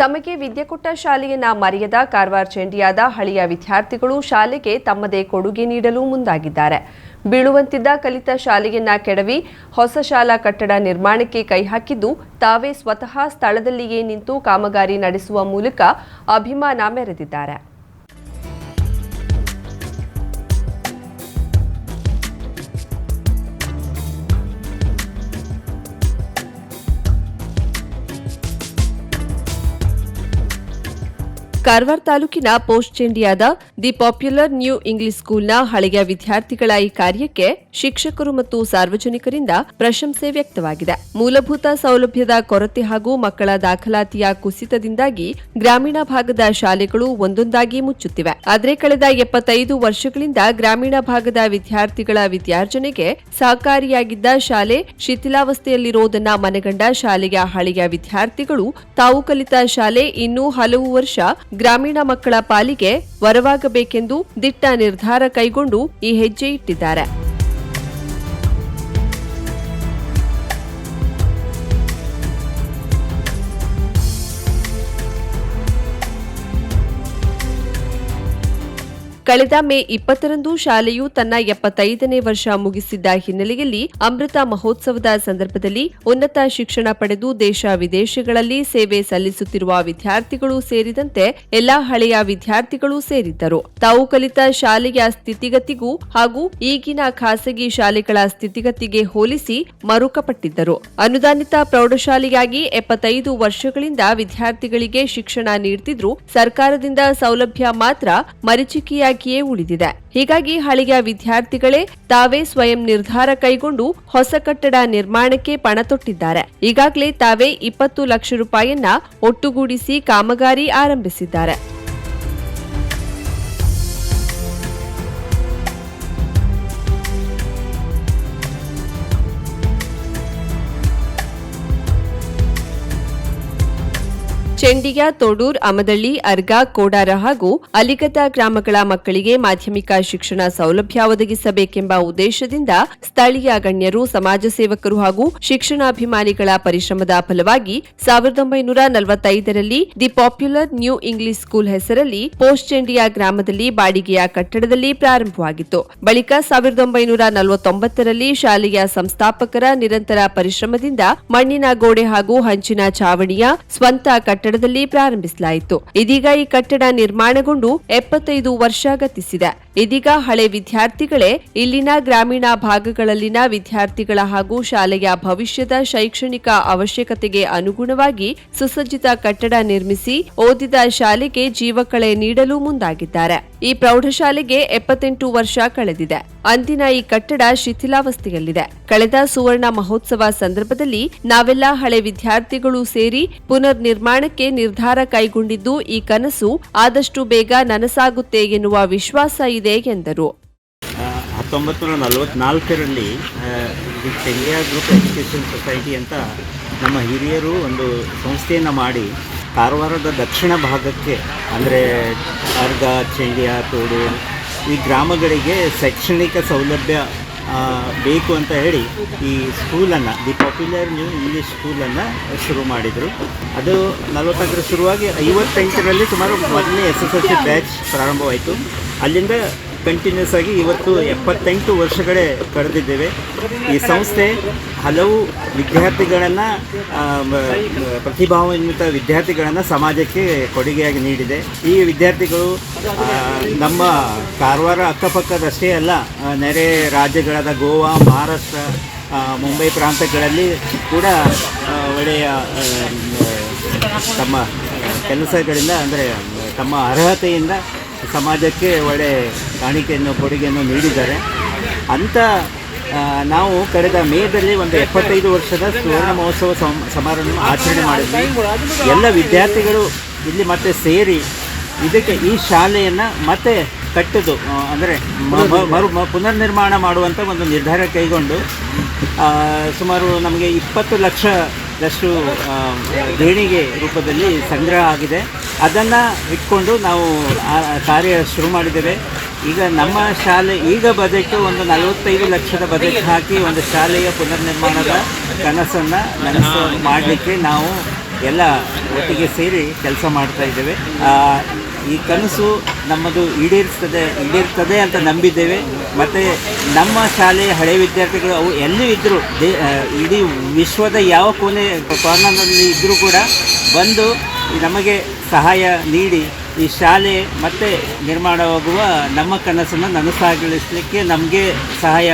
ತಮಗೆ ವಿದ್ಯೆ ಕೊಟ್ಟ ಶಾಲೆಯನ್ನ ಮರೆಯದ ಕಾರವಾರ ಚೆಂಡಿಯಾದ ಹಳೆಯ ವಿದ್ಯಾರ್ಥಿಗಳು ಶಾಲೆಗೆ ತಮ್ಮದೇ ಕೊಡುಗೆ ನೀಡಲು ಮುಂದಾಗಿದ್ದಾರೆ. ಬೀಳುವಂತಿದ್ದ ಕಲಿತ ಶಾಲೆಯನ್ನ ಕೆಡವಿ ಹೊಸ ಶಾಲಾ ಕಟ್ಟಡ ನಿರ್ಮಾಣಕ್ಕೆ ಕೈ ಹಾಕಿದ್ದು ತಾವೇ ಸ್ವತಃ ಸ್ಥಳದಲ್ಲಿಯೇ ನಿಂತು ಕಾಮಗಾರಿ ನಡೆಸುವ ಮೂಲಕ ಅಭಿಮಾನ ಮೆರೆದಿದ್ದಾರೆ. ಕಾರವಾರ ತಾಲೂಕಿನ ಪೋಸ್ಟ್ ಚೆಂಡಿಯಾದ ದಿ ಪಾಪ್ಯುಲರ್ ನ್ಯೂ ಇಂಗ್ಲಿಷ್ ಸ್ಕೂಲ್ನ ಹಳೆಯ ವಿದ್ಯಾರ್ಥಿಗಳ ಈ ಕಾರ್ಯಕ್ಕೆ ಶಿಕ್ಷಕರು ಮತ್ತು ಸಾರ್ವಜನಿಕರಿಂದ ಪ್ರಶಂಸೆ ವ್ಯಕ್ತವಾಗಿದೆ. ಮೂಲಭೂತ ಸೌಲಭ್ಯದ ಕೊರತೆ ಹಾಗೂ ಮಕ್ಕಳ ದಾಖಲಾತಿಯ ಕುಸಿತದಿಂದಾಗಿ ಗ್ರಾಮೀಣ ಭಾಗದ ಶಾಲೆಗಳು ಒಂದೊಂದಾಗಿ ಮುಚ್ಚುತ್ತಿವೆ. ಆದರೆ ಕಳೆದ ಎಪ್ಪತ್ತೈದು ವರ್ಷಗಳಿಂದ ಗ್ರಾಮೀಣ ಭಾಗದ ವಿದ್ಯಾರ್ಥಿಗಳ ವಿದ್ಯಾರ್ಜನೆಗೆ ಸಹಕಾರಿಯಾಗಿದ್ದ ಶಾಲೆ ಶಿಥಿಲಾವಸ್ಥೆಯಲ್ಲಿರುವುದನ್ನ ಮನಗಂಡ ಶಾಲೆಯ ಹಳೆಯ ವಿದ್ಯಾರ್ಥಿಗಳು ತಾವು ಕಲಿತ ಶಾಲೆ ಇನ್ನೂ ಹಲವು ವರ್ಷ ಗ್ರಾಮೀಣ ಮಕ್ಕಳ ಪಾಲಿಗೆ ವರವಾಗಬೇಕೆಂದು ದಿಟ್ಟ ನಿರ್ಧಾರ ಕೈಗೊಂಡು ಈ ಹೆಜ್ಜೆ ಇಟ್ಟಿದ್ದಾರೆ. ಕಳೆದ ಮೇ ಇಪ್ಪತ್ತರಂದು ಶಾಲೆಯು ತನ್ನ ಎಪ್ಪತ್ತೈದನೇ ವರ್ಷ ಮುಗಿಸಿದ್ದ ಹಿನ್ನೆಲೆಯಲ್ಲಿ ಅಮೃತ ಮಹೋತ್ಸವದ ಸಂದರ್ಭದಲ್ಲಿ ಉನ್ನತ ಶಿಕ್ಷಣ ಪಡೆದು ದೇಶ ವಿದೇಶಗಳಲ್ಲಿ ಸೇವೆ ಸಲ್ಲಿಸುತ್ತಿರುವ ವಿದ್ಯಾರ್ಥಿಗಳು ಸೇರಿದಂತೆ ಎಲ್ಲಾ ಹಳೆಯ ವಿದ್ಯಾರ್ಥಿಗಳು ಸೇರಿದ್ದರು. ತಾವು ಕಲಿತ ಶಾಲೆಯ ಸ್ಥಿತಿಗತಿಗೂ ಹಾಗೂ ಈಗಿನ ಖಾಸಗಿ ಶಾಲೆಗಳ ಸ್ಥಿತಿಗತಿಗೆ ಹೋಲಿಸಿ ಮರುಕಪಟ್ಟಿದ್ದರು. ಅನುದಾನಿತ ಪ್ರೌಢಶಾಲೆಯಾಗಿ ಎಪ್ಪತ್ತೈದು ವರ್ಷಗಳಿಂದ ವಿದ್ಯಾರ್ಥಿಗಳಿಗೆ ಶಿಕ್ಷಣ ನೀಡುತ್ತಿದ್ರು ಸರ್ಕಾರದಿಂದ ಸೌಲಭ್ಯ ಮಾತ್ರ ಮರೀಚಿಕೆಯಾಗಿಯೇ ಉಳಿದಿದೆ. ಹೀಗಾಗಿ ಹಳೆಯ ವಿದ್ಯಾರ್ಥಿಗಳೇ ತಾವೇ ಸ್ವಯಂ ನಿರ್ಧಾರ ಕೈಗೊಂಡು ಹೊಸ ಕಟ್ಟಡ ನಿರ್ಮಾಣಕ್ಕೆ ಪಣ ತೊಟ್ಟಿದ್ದಾರೆ. ಈಗಾಗಲೇ ತಾವೇ ಇಪ್ಪತ್ತು ಲಕ್ಷ ರೂಪಾಯಿಯನ್ನ ಒಟ್ಟುಗೂಡಿಸಿ ಕಾಮಗಾರಿ ಆರಂಭಿಸಿದ್ದಾರೆ. ಚೆಂಡಿಯ ತೋಡೂರ್, ಅಮದಳ್ಳಿ, ಅರ್ಗಾ, ಕೋಡಾರ ಹಾಗೂ ಅಲಿಗತ ಗ್ರಾಮಗಳ ಮಕ್ಕಳಿಗೆ ಮಾಧ್ಯಮಿಕ ಶಿಕ್ಷಣ ಸೌಲಭ್ಯ ಒದಗಿಸಬೇಕೆಂಬ ಉದ್ದೇಶದಿಂದ ಸ್ಥಳೀಯ ಗಣ್ಯರು, ಸಮಾಜ ಸೇವಕರು ಹಾಗೂ ಶಿಕ್ಷಣಾಭಿಮಾನಿಗಳ ಪರಿಶ್ರಮದ ಫಲವಾಗಿ ಸಾವಿರದ ಒಂಬೈನೂರ ನಲವತ್ತೈದರಲ್ಲಿ the popular new English school ಹೆಸರಲ್ಲಿ ಪೋಸ್ಟ್ ಚೆಂಡಿಯಾ ಗ್ರಾಮದಲ್ಲಿ ಬಾಡಿಗೆಯ ಕಟ್ಟಡದಲ್ಲಿ ಪ್ರಾರಂಭವಾಗಿತ್ತು. ಬಳಿಕ ಸಾವಿರದ ಒಂಬೈನೂರ ನಲವತ್ತೊಂಬತ್ತರಲ್ಲಿ ಶಾಲೆಯ ಸಂಸ್ಥಾಪಕರ ನಿರಂತರ ಪರಿಶ್ರಮದಿಂದ ಮಣ್ಣಿನ ಗೋಡೆ ಹಾಗೂ ಹಂಚಿನ ಚಾವಣಿಯ ಸ್ವಂತ ಕಟ್ಟಡದಲ್ಲಿ ಪ್ರಾರಂಭಿಸಲಾಯಿತು. ಇದೀಗ ಈ ಕಟ್ಟಡ ನಿರ್ಮಾಣಗೊಂಡು ಎಪ್ಪತ್ತೈದು ವರ್ಷ ಗತಿಸಿದೆ. ಇದೀಗ ಹಳೆ ವಿದ್ಯಾರ್ಥಿಗಳೇ ಇಲ್ಲಿನ ಗ್ರಾಮೀಣ ಭಾಗಗಳಲ್ಲಿನ ವಿದ್ಯಾರ್ಥಿಗಳ ಹಾಗೂ ಶಾಲೆಯ ಭವಿಷ್ಯದ ಶೈಕ್ಷಣಿಕ ಅವಶ್ಯಕತೆಗೆ ಅನುಗುಣವಾಗಿ ಸುಸಜ್ಜಿತ ಕಟ್ಟಡ ನಿರ್ಮಿಸಿ ಓದಿದ ಶಾಲೆಗೆ ಜೀವಕಳೆ ನೀಡಲು ಮುಂದಾಗಿದ್ದಾರೆ. ಈ ಪ್ರೌಢಶಾಲೆಗೆ ಎಪ್ಪತ್ತೆಂಟು ವರ್ಷ ಕಳೆದಿದೆ. ಅಂದಿನ ಈ ಕಟ್ಟಡ ಶಿಥಿಲಾವಸ್ಥೆಯಲ್ಲಿದೆ. ಕಳೆದ ಸುವರ್ಣ ಮಹೋತ್ಸವ ಸಂದರ್ಭದಲ್ಲಿ ನಾವೆಲ್ಲ ಹಳೆ ವಿದ್ಯಾರ್ಥಿಗಳು ಸೇರಿ ಪುನರ್ ನಿರ್ಮಾಣಕ್ಕೆ ನಿರ್ಧಾರ ಕೈಗೊಂಡಿದ್ದು ಈ ಕನಸು ಆದಷ್ಟು ಬೇಗ ನನಸಾಗುತ್ತೆ ಎನ್ನುವ ವಿಶ್ವಾಸ ಇದೆ ಎಂದರು. ಹತ್ತೊಂಬತ್ತು ನೂರ ಸೊಸೈಟಿ ಅಂತ ನಮ್ಮ ಹಿರಿಯರು ಒಂದು ಸಂಸ್ಥೆಯನ್ನು ಮಾಡಿ ಕಾರವಾರದ ದಕ್ಷಿಣ ಭಾಗಕ್ಕೆ, ಅಂದರೆ ಅರ್ಗ ಚೆಂಡಿಯ ತೋಡು, ಈ ಗ್ರಾಮಗಳಿಗೆ ಶೈಕ್ಷಣಿಕ ಸೌಲಭ್ಯ ಬೇಕು ಅಂತ ಹೇಳಿ ಈ ಸ್ಕೂಲನ್ನು, ದಿ ಪಾಪ್ಯುಲರ್ ನ್ಯೂ ಇಂಗ್ಲೀಷ್ ಸ್ಕೂಲನ್ನು ಶುರು ಮಾಡಿದರು. ಅದು ನಲವತ್ತೈದರ ಶುರುವಾಗಿ ಐವತ್ತೆಂಟರಲ್ಲಿ ಸುಮಾರು ಮೊದಲನೇ S S L C batch ಪ್ರಾರಂಭವಾಯಿತು. ಅಲ್ಲಿಂದ ಕಂಟಿನ್ಯೂಸ್ ಆಗಿ ಇವತ್ತು ಎಪ್ಪತ್ತೆಂಟು ವರ್ಷಗಳೇ ಕಳೆದಿದ್ದೇವೆ. ಈ ಸಂಸ್ಥೆ ಹಲವು ವಿದ್ಯಾರ್ಥಿಗಳನ್ನು ಪ್ರತಿಭಾನ್ವಿತ ವಿದ್ಯಾರ್ಥಿಗಳನ್ನು ಸಮಾಜಕ್ಕೆ ಕೊಡುಗೆಯಾಗಿ ನೀಡಿದೆ. ಈ ವಿದ್ಯಾರ್ಥಿಗಳು ನಮ್ಮ ಕಾರವಾರ ಅಕ್ಕಪಕ್ಕದಷ್ಟೇ ಅಲ್ಲ ನೆರೆ ರಾಜ್ಯಗಳಾದ ಗೋವಾ, ಮಹಾರಾಷ್ಟ್ರ ಮುಂಬೈ ಪ್ರಾಂತಗಳಲ್ಲಿ ಕೂಡ ಒಳ್ಳೆಯ ತಮ್ಮ ಕೆಲಸಗಳಿಂದ, ಅಂದರೆ, ತಮ್ಮ ಅರ್ಹತೆಯಿಂದ ಸಮಾಜಕ್ಕೆ ಒಳ್ಳೆ ಕಾಣಿಕೆಯನ್ನು, ಕೊಡುಗೆಯನ್ನು ನೀಡಿದ್ದಾರೆ. ಅಂಥ ನಾವು ಕಳೆದ ಮೇದಲ್ಲಿ ಒಂದು ಎಪ್ಪತ್ತೈದು ವರ್ಷದ ಸುವರ್ಣ ಮಹೋತ್ಸವ ಸಮ- ಸಮಾರಂಭ ಆಚರಣೆ ಮಾಡಿದ್ವಿ. ಎಲ್ಲ ವಿದ್ಯಾರ್ಥಿಗಳು ಇಲ್ಲಿ ಮತ್ತೆ ಸೇರಿ ಇದಕ್ಕೆ ಈ ಶಾಲೆಯನ್ನು ಮತ್ತೆ ಕಟ್ಟೋದು ಅಂದರೆ ಮರು ಪುನರ್ನಿರ್ಮಾಣ ಮಾಡುವಂಥ ಒಂದು ನಿರ್ಧಾರ ಕೈಗೊಂಡು ಸುಮಾರು ನಮಗೆ ಇಪ್ಪತ್ತು ಲಕ್ಷದಷ್ಟು ಆ, ದೇಣಿಗೆ ರೂಪದಲ್ಲಿ ಸಂಗ್ರಹ ಆಗಿದೆ. ಅದನ್ನು ಇಟ್ಕೊಂಡು ನಾವು ಕಾರ್ಯ ಶುರು ಮಾಡಿದ್ದೇವೆ. ಈಗ ನಮ್ಮ ಶಾಲೆ ಈಗ ಬಜೆಟ್ ಒಂದು ನಲವತ್ತೈದು ಲಕ್ಷದ ಬಜೆಟ್ ಹಾಕಿ ಒಂದು ಶಾಲೆಯ ಪುನರ್ನಿರ್ಮಾಣದ ಕನಸನ್ನು ನನಸು ಮಾಡಲಿಕ್ಕೆ ನಾವು ಎಲ್ಲ ಒಟ್ಟಿಗೆ ಸೇರಿ ಕೆಲಸ ಮಾಡ್ತಾ ಇದ್ದೇವೆ. ಈ ಕನಸು ನಮ್ಮದು ಈಡೇರಿಸ್ತದೆ, ಈಡೇರ್ತದೆ ಅಂತ ನಂಬಿದ್ದೇವೆ. ಮತ್ತು ನಮ್ಮ ಶಾಲೆಯ ಹಳೆಯ ವಿದ್ಯಾರ್ಥಿಗಳು ಅವು ಎಲ್ಲೂ ಇದ್ದರೂ ದೇ ಇಡೀ ವಿಶ್ವದ ಯಾವ ಕೋಣೆ ಕಾರ್ನರ್ನಲ್ಲಿ ಇದ್ದರೂ ಕೂಡ ಬಂದು ನಮಗೆ ಸಹಾಯ ನೀಡಿ ಈ ಶಾಲೆ ಮತ್ತೆ ನಿರ್ಮಾಣವಾಗುವ ನಮ್ಮ ಕನಸನ್ನು ನನಸಾಗಿಸಲಿಕ್ಕೆ ನಮಗೆ ಸಹಾಯ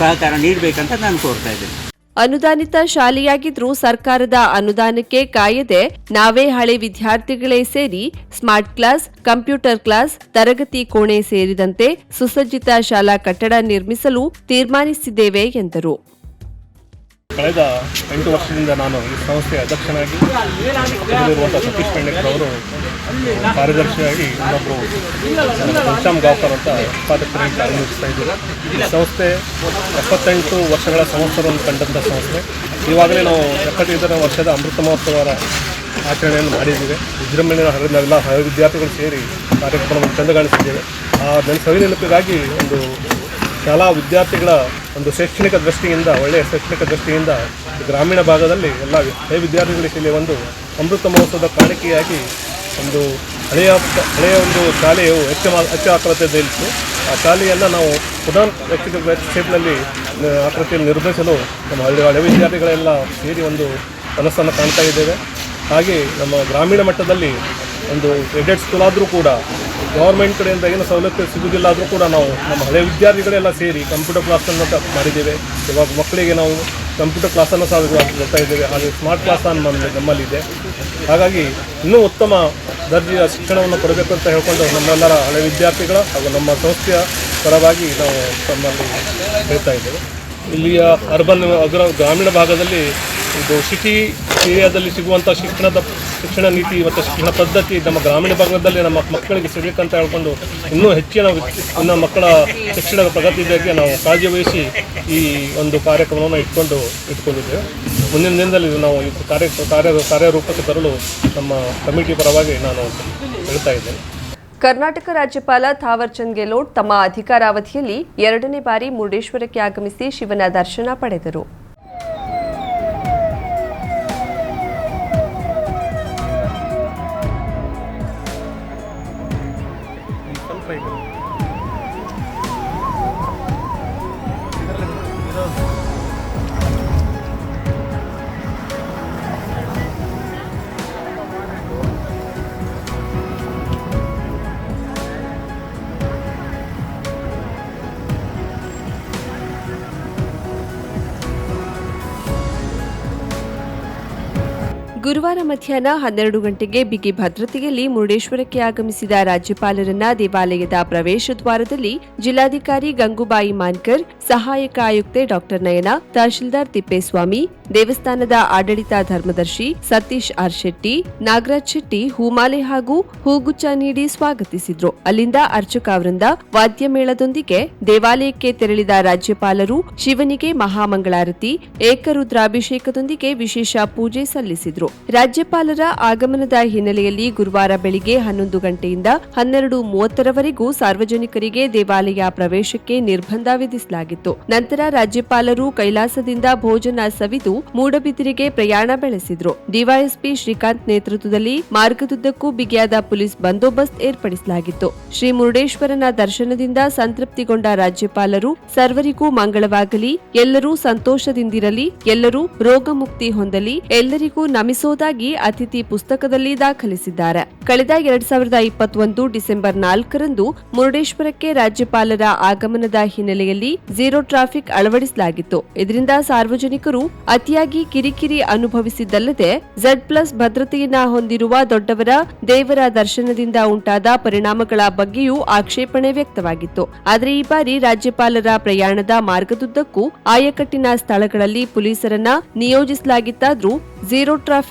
ಸಹಕಾರ ನೀಡಬೇಕಂತ ನಾನು ಕೋರ್ತಾ ಇದ್ದೇನೆ. ಅನುದಾನಿತ ಶಾಲೆಯಾಗಿದ್ರೂ ಸರ್ಕಾರದ ಅನುದಾನಕ್ಕೆ ಕಾಯದೆ ನಾವೇ ಹಳೆ ವಿದ್ಯಾರ್ಥಿಗಳೇ ಸೇರಿ ಸ್ಮಾರ್ಟ್ ಕ್ಲಾಸ್, ಕಂಪ್ಯೂಟರ್ ಕ್ಲಾಸ್, ತರಗತಿ ಕೋಣೆ ಸೇರಿದಂತೆ ಸುಸಜ್ಜಿತ ಶಾಲಾ ಕಟ್ಟಡ ನಿರ್ಮಿಸಲು ತೀರ್ಮಾನಿಸಿದ್ದೇವೆ ಎಂದರು. ಕಳೆದ ಎಂಟು ವರ್ಷದಿಂದ ನಾನು ಈ ಸಂಸ್ಥೆಯ ಅಧ್ಯಕ್ಷನಾಗಿ ಇಲ್ಲಿರುವಂಥ ಸತೀಶ್ ಪೆಂಡೇಕರ್ ಅವರು ಕಾರ್ಯದರ್ಶಿಯಾಗಿ ಇನ್ನೊಬ್ಬರು ಘನಶ್ಯಾಮ್ ಗಾವ್ಕರ್ ಅಂತ ಉತ್ಪಾದಕರಾಗಿ ಕಾರ್ಯನಿರ್ವಹಿಸ್ತಾ ಇದ್ದಾರೆ. ಈ ಸಂಸ್ಥೆ ಎಪ್ಪತ್ತೆಂಟು ವರ್ಷಗಳ ಸಂವತ್ಸರವನ್ನು ಕಂಡಂಥ ಸಂಸ್ಥೆ. ಈವಾಗಲೇ ನಾವು ಎಪ್ಪತ್ತೈದನೇ ವರ್ಷದ ಅಮೃತ ಮಹೋತ್ಸವದ ಆಚರಣೆಯನ್ನು ಮಾಡಿದ್ದೇವೆ. ವಿಜೃಂಭಣೆಯ ಹಳೆ ವಿದ್ಯಾರ್ಥಿಗಳು ಸೇರಿ ಕಾರ್ಯಕ್ರಮವನ್ನು ಚಂದಗಾಣಿಸಿದ್ದೇವೆ. ಆ ನನ್ನ ಸವಿ ನೆನಪಿಗಾಗಿ ಒಂದು ಶಾಲಾ ವಿದ್ಯಾರ್ಥಿಗಳ ಒಂದು ಶೈಕ್ಷಣಿಕ ದೃಷ್ಟಿಯಿಂದ, ಒಳ್ಳೆಯ ಶೈಕ್ಷಣಿಕ ದೃಷ್ಟಿಯಿಂದ ಗ್ರಾಮೀಣ ಭಾಗದಲ್ಲಿ ಎಲ್ಲ ಹಳೆ ವಿದ್ಯಾರ್ಥಿಗಳಿಗೆ ಇಲ್ಲಿ ಒಂದು ಅಮೃತ ಮಹೋತ್ಸವದ ಕಾಣಿಕೆಯಾಗಿ ಒಂದು ಹಳೆಯ ಹಳೆಯ ಒಂದು ಶಾಲೆಯು ಹೆಚ್ಚು ಹೆಚ್ಚು ಆಕೃತಿಯಲ್ಲಿತ್ತು ಆ ಶಾಲೆಯನ್ನು ನಾವು ಪುನಃ ವ್ಯಕ್ತಿಗತ ಕ್ಷೇತ್ರದಲ್ಲಿ ಆಕೃತಿಯಲ್ಲಿ ನಿರ್ಮಿಸಲು ನಮ್ಮ ಹಳ್ಳಿ, ಹಳೆ ವಿದ್ಯಾರ್ಥಿಗಳೆಲ್ಲ ಸೇರಿ ಒಂದು ಕನಸನ್ನು ಕಾಣ್ತಾ ಇದ್ದೇವೆ. ಹಾಗೆ ನಮ್ಮ ಗ್ರಾಮೀಣ ಮಟ್ಟದಲ್ಲಿ ಒಂದು ಎಡೆಡ್ ಸ್ಕೂಲ್ ಆದರೂ ಕೂಡ ಗೌರ್ಮೆಂಟ್ ಕಡೆಯಿಂದ ಏನು ಸವಲತ್ತು ಸಿಗುವುದಿಲ್ಲ ಆದರೂ ಕೂಡ ನಾವು ನಮ್ಮ ಹಳೆ ವಿದ್ಯಾರ್ಥಿಗಳೆಲ್ಲ ಸೇರಿ ಕಂಪ್ಯೂಟರ್ ಕ್ಲಾಸನ್ನು ಮಾಡಿದ್ದೇವೆ. ಇವಾಗ ಮಕ್ಕಳಿಗೆ ನಾವು ಕಂಪ್ಯೂಟರ್ ಕ್ಲಾಸನ್ನು ಸಹ ಇದ್ದೇವೆ. ಹಾಗೆ ಸ್ಮಾರ್ಟ್ ಕ್ಲಾಸ್ ನಮ್ಮಲ್ಲಿ ನಮ್ಮಲ್ಲಿದೆ ಹಾಗಾಗಿ ಇನ್ನೂ ಉತ್ತಮ ದರ್ಜೆಯ ಶಿಕ್ಷಣವನ್ನು ಕೊಡಬೇಕು ಅಂತ ಹೇಳ್ಕೊಂಡು ನಮ್ಮೆಲ್ಲರ ಹಳೆ ವಿದ್ಯಾರ್ಥಿಗಳ ಹಾಗೂ ನಮ್ಮ ಸಂಸ್ಥೆಯ ಪರವಾಗಿ ನಾವು ತಮ್ಮಲ್ಲಿ ಹೇಳ್ತಾ ಇದ್ದೇವೆ. ಇಲ್ಲಿಯ ಅರ್ಬನ್ ಅಗ್ರ ಗ್ರಾಮೀಣ ಭಾಗದಲ್ಲಿ ಇದು ಸಿಟಿ ಏರಿಯಾದಲ್ಲಿ ಸಿಗುವಂಥ ಶಿಕ್ಷಣದ ಶಿಕ್ಷಣ ನೀತಿ ಮತ್ತು ಶಿಕ್ಷಣ ಪದ್ಧತಿ ನಮ್ಮ ಗ್ರಾಮೀಣ ಭಾಗದಲ್ಲಿ ನಮ್ಮ ಮಕ್ಕಳಿಗೆ ಸಿಗಬೇಕಂತ ಹೇಳ್ಕೊಂಡು ಇನ್ನೂ ಹೆಚ್ಚಿನ ಇನ್ನ ಮಕ್ಕಳ ಶಿಕ್ಷಣದ ಪ್ರಗತಿ ಬಗ್ಗೆ ನಾವು ಕಾಳಜಿ ವಹಿಸಿ ಈ ಒಂದು ಕಾರ್ಯಕ್ರಮವನ್ನು ಇಟ್ಕೊಂಡು ಇಟ್ಕೊಂಡಿದ್ದೇವೆ. ಮುಂದಿನ ದಿನದಲ್ಲಿ ನಾವು ಈ ಕಾರ್ಯ ಕಾರ್ಯ ಕಾರ್ಯರೂಪಕ್ಕೆ ತರಲು ನಮ್ಮ ಕಮಿಟಿ ಪರವಾಗಿ ನಾನು ಹೇಳ್ತಾ ಇದ್ದೇನೆ. ಕರ್ನಾಟಕ ರಾಜ್ಯಪಾಲ ಥಾವರ್ಚಂದ್ ಗೆಹ್ಲೋಟ್ ತಮ್ಮ ಅಧಿಕಾರಾವಧಿಯಲ್ಲಿ ಎರಡನೇ ಬಾರಿ ಮುರುಡೇಶ್ವರಕ್ಕೆ ಆಗಮಿಸಿ ಶಿವನ ದರ್ಶನ ಪಡೆದರು. ಗುರುವಾರ ಮಧ್ಯಾಹ್ನ ಹನ್ನೆರಡು ಗಂಟೆಗೆ ಬಿಗಿ ಭದ್ರತೆಯಲ್ಲಿ ಮುರುಡೇಶ್ವರಕ್ಕೆ ಆಗಮಿಸಿದ ರಾಜ್ಯಪಾಲರನ್ನ ದೇವಾಲಯದ ಪ್ರವೇಶ ದ್ವಾರದಲ್ಲಿ ಜಿಲ್ಲಾಧಿಕಾರಿ ಗಂಗೂಬಾಯಿ ಮಾನ್ಕರ್, ಸಹಾಯಕ ಆಯುಕ್ತೆ ಡಾಕ್ಟರ್ ನಯನ, ತಹಶೀಲ್ದಾರ್ ತಿಪ್ಪೇಸ್ವಾಮಿ, ದೇವಸ್ಥಾನದ ಆಡಳಿತ ಧರ್ಮದರ್ಶಿ ಸತೀಶ್ ಆರ್ ಶೆಟ್ಟಿ, ನಾಗರಾಜ್ ಶೆಟ್ಟಿ, ಹೂಮಾಲೆ ಹಾಗೂ ಹೂಗುಚ್ಚ ನೀಡಿ ಸ್ವಾಗತಿಸಿದ್ರು. ಅಲ್ಲಿಂದ ಅರ್ಚಕ ವೃಂದ ವಾದ್ಯಮೇಳದೊಂದಿಗೆ ದೇವಾಲಯಕ್ಕೆ ತೆರಳಿದ ರಾಜ್ಯಪಾಲರು ಶಿವನಿಗೆ ಮಹಾಮಂಗಳಾರತಿ, ಏಕರುದ್ರಾಭಿಷೇಕದೊಂದಿಗೆ ವಿಶೇಷ ಪೂಜೆ ಸಲ್ಲಿಸಿದ್ರು. ರಾಜ್ಯಪಾಲರ ಆಗಮನದ ಹಿನ್ನೆಲೆಯಲ್ಲಿ ಗುರುವಾರ ಬೆಳಿಗ್ಗೆ ಹನ್ನೊಂದು ಗಂಟೆಯಿಂದ ಹನ್ನೆರಡು ಮೂವತ್ತರವರೆಗೂ ಸಾರ್ವಜನಿಕರಿಗೆ ದೇವಾಲಯ ಪ್ರವೇಶಕ್ಕೆ ನಿರ್ಬಂಧ ವಿಧಿಸಲಾಗಿತ್ತು. ನಂತರ ರಾಜ್ಯಪಾಲರು ಕೈಲಾಸದಿಂದ ಭೋಜನ ಸವಿದು ಮೂಡಬಿದಿರಿಗೆ ಪ್ರಯಾಣ ಬೆಳೆಸಿದ್ರು. ಡಿವೈಎಸ್ಪಿ ಶ್ರೀಕಾಂತ್ ನೇತೃತ್ವದಲ್ಲಿ ಮಾರ್ಗದುದ್ದಕ್ಕೂ ಬಿಗಿಯಾದ ಪೊಲೀಸ್ ಬಂದೋಬಸ್ತ್ ಏರ್ಪಡಿಸಲಾಗಿತ್ತು. ಶ್ರೀ ಮುರುಡೇಶ್ವರನ ದರ್ಶನದಿಂದ ಸಂತೃಪ್ತಿಗೊಂಡ ರಾಜ್ಯಪಾಲರು, ಸರ್ವರಿಗೂ ಮಂಗಳವಾಗಲಿ, ಎಲ್ಲರೂ ಸಂತೋಷದಿಂದಿರಲಿ, ಎಲ್ಲರೂ ರೋಗಮುಕ್ತಿ ಹೊಂದಲಿ, ಎಲ್ಲರಿಗೂ ನಮಿಸೋದಾಗಿ ಅತಿಥಿ ಪುಸ್ತಕದಲ್ಲಿ ದಾಖಲಿಸಿದ್ದಾರೆ. ಕಳೆದ ಎರಡ್ ಸಾವಿರದ ಇಪ್ಪತ್ತೊಂದು ಡಿಸೆಂಬರ್ ನಾಲ್ಕರಂದು ಮುರುಡೇಶ್ವರಕ್ಕೆ ರಾಜ್ಯಪಾಲರ ಆಗಮನದ ಹಿನ್ನೆಲೆಯಲ್ಲಿ ಝೀರೋ ಟ್ರಾಫಿಕ್ ಅಳವಡಿಸಲಾಗಿತ್ತು. ಇದರಿಂದ ಸಾರ್ವಜನಿಕರು ಅತಿಯಾಗಿ ಕಿರಿಕಿರಿ ಅನುಭವಿಸಿದ್ದಲ್ಲದೆ ಝಡ್ ಪ್ಲಸ್ ಭದ್ರತೆಯನ್ನ ಹೊಂದಿರುವ ದೊಡ್ಡವರ ದೇವರ ದರ್ಶನದಿಂದ ಉಂಟಾದ ಪರಿಣಾಮಗಳ ಬಗ್ಗೆಯೂ ಆಕ್ಷೇಪಣೆ ವ್ಯಕ್ತವಾಗಿತ್ತು. ಆದರೆ ಈ ಬಾರಿ ರಾಜ್ಯಪಾಲರ ಪ್ರಯಾಣದ ಮಾರ್ಗದುದ್ದಕ್ಕೂ ಆಯಕಟ್ಟಿನ ಸ್ಥಳಗಳಲ್ಲಿ ಪೊಲೀಸರನ್ನ ನಿಯೋಜಿಸಲಾಗಿತ್ತಾದ್ರೂ ಝೀರೋ ಟ್ರಾಫಿಕ್